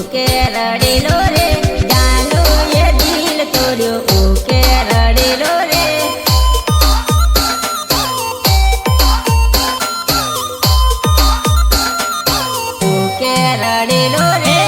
okay રડેલો રે જાનો એ દિલ રડેલો રે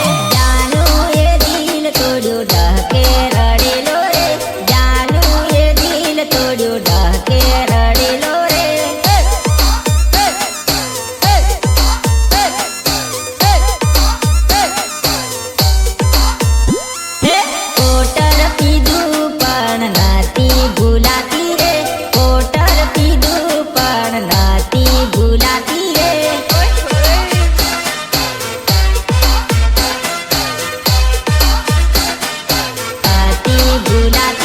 Ooh, not